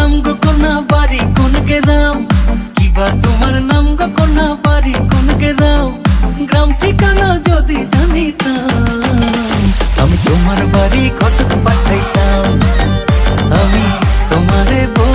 নাম গো কোনা বাড়ি কোনকে গ্রাম কিবা তোমার নাম গো কোনা বাড়ি কোন গ্রাম গ্রাম ঠিকানা যদি জানিতাম, আমি তোমার বাড়ি কত পাঠাইতাম। আমি তোমারে বউ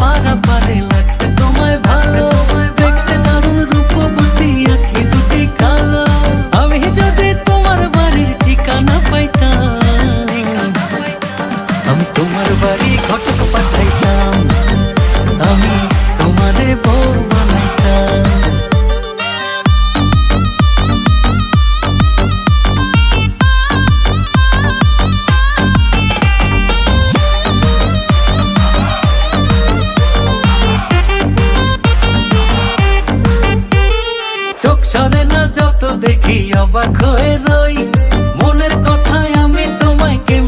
পারা পারে তোমায় ভালো। দেখতে দারুণ রূপবতী আখি দুটি কালো। আমি যদি তোমার বাড়ির ঠিকানা পাইতাম, আমি তোমার বাড়ি ঘটক পাঠাইতাম সরে না যত দেখি অবাক হয়ে রই।